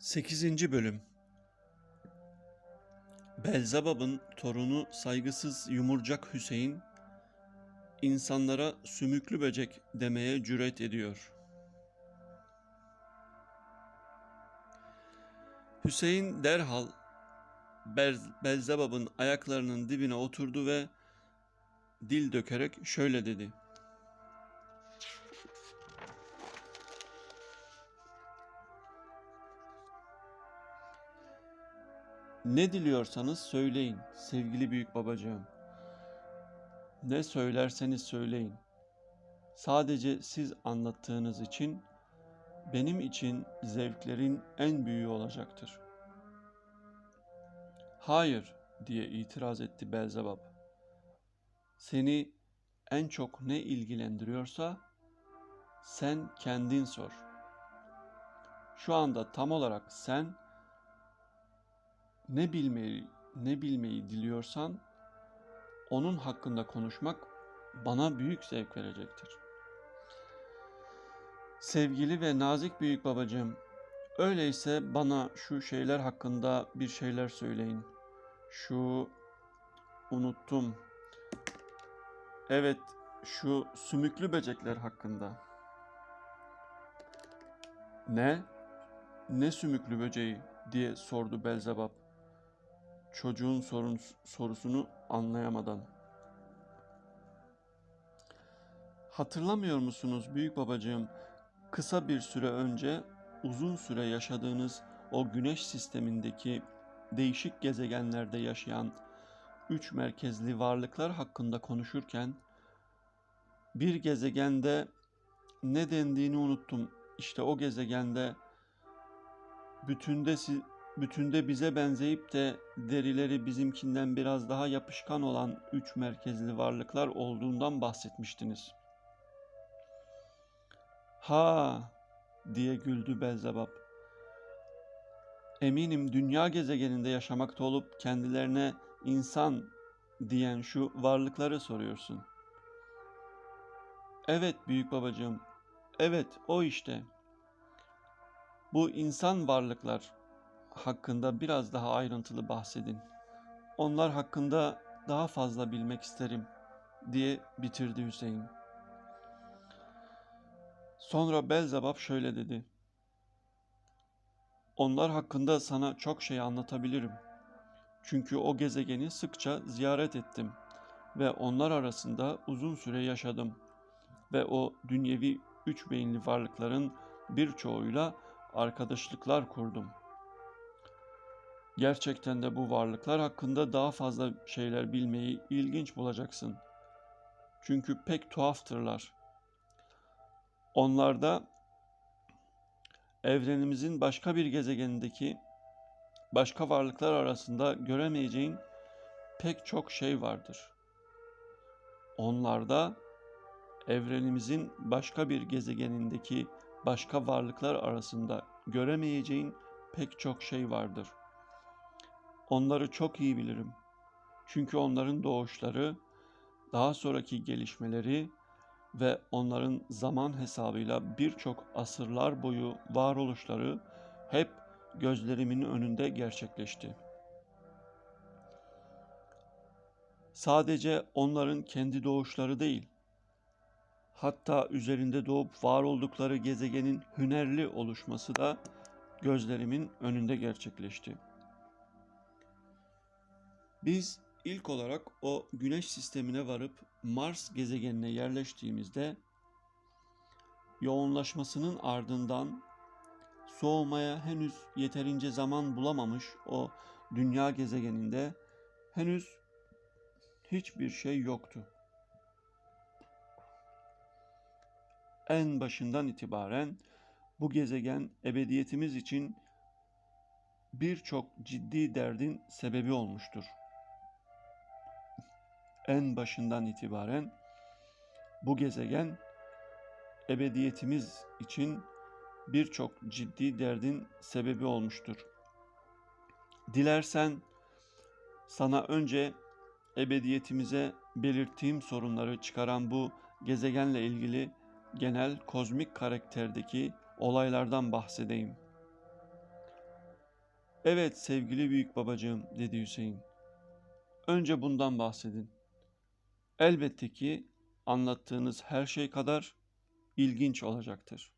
8. Bölüm Belzebab'ın torunu saygısız yumurcak Hüseyin, insanlara sümüklü böcek demeye cüret ediyor. Hüseyin derhal Bel- Belzebab'ın ayaklarının dibine oturdu ve dil dökerek şöyle dedi. Ne diliyorsanız söyleyin sevgili büyük babacığım. Ne söylerseniz söyleyin. Sadece siz anlattığınız için benim için zevklerin en büyüğü olacaktır. Hayır diye itiraz etti Belzebab. Seni en çok ne ilgilendiriyorsa sen kendin sor. Şu anda tam olarak sen ne bilmeyi ne bilmeyi diliyorsan onun hakkında konuşmak bana büyük zevk verecektir. Sevgili ve nazik büyük babacığım, öyleyse bana şu şeyler hakkında bir şeyler söyleyin. Şu unuttum. Evet, şu sümüklü böcekler hakkında. Ne? Ne sümüklü böceği diye sordu Belzebab çocuğun sorun, sorusunu anlayamadan. Hatırlamıyor musunuz büyük babacığım? Kısa bir süre önce uzun süre yaşadığınız o güneş sistemindeki değişik gezegenlerde yaşayan üç merkezli varlıklar hakkında konuşurken bir gezegende ne dendiğini unuttum. İşte o gezegende bütünde bütünde bize benzeyip de derileri bizimkinden biraz daha yapışkan olan üç merkezli varlıklar olduğundan bahsetmiştiniz. Ha diye güldü Belzebab. Eminim dünya gezegeninde yaşamakta olup kendilerine insan diyen şu varlıkları soruyorsun. Evet büyük babacığım. Evet o işte. Bu insan varlıklar hakkında biraz daha ayrıntılı bahsedin. Onlar hakkında daha fazla bilmek isterim diye bitirdi Hüseyin. Sonra Belzebab şöyle dedi. Onlar hakkında sana çok şey anlatabilirim. Çünkü o gezegeni sıkça ziyaret ettim ve onlar arasında uzun süre yaşadım ve o dünyevi üç beyinli varlıkların birçoğuyla arkadaşlıklar kurdum.'' Gerçekten de bu varlıklar hakkında daha fazla şeyler bilmeyi ilginç bulacaksın. Çünkü pek tuhaftırlar. Onlarda evrenimizin başka bir gezegenindeki başka varlıklar arasında göremeyeceğin pek çok şey vardır. Onlarda evrenimizin başka bir gezegenindeki başka varlıklar arasında göremeyeceğin pek çok şey vardır. Onları çok iyi bilirim. Çünkü onların doğuşları, daha sonraki gelişmeleri ve onların zaman hesabıyla birçok asırlar boyu varoluşları hep gözlerimin önünde gerçekleşti. Sadece onların kendi doğuşları değil, hatta üzerinde doğup var oldukları gezegenin hünerli oluşması da gözlerimin önünde gerçekleşti.'' Biz ilk olarak o güneş sistemine varıp Mars gezegenine yerleştiğimizde yoğunlaşmasının ardından soğumaya henüz yeterince zaman bulamamış o dünya gezegeninde henüz hiçbir şey yoktu. En başından itibaren bu gezegen ebediyetimiz için birçok ciddi derdin sebebi olmuştur en başından itibaren bu gezegen ebediyetimiz için birçok ciddi derdin sebebi olmuştur. Dilersen sana önce ebediyetimize belirttiğim sorunları çıkaran bu gezegenle ilgili genel kozmik karakterdeki olaylardan bahsedeyim. Evet sevgili büyük babacığım dedi Hüseyin. Önce bundan bahsedin. Elbette ki anlattığınız her şey kadar ilginç olacaktır.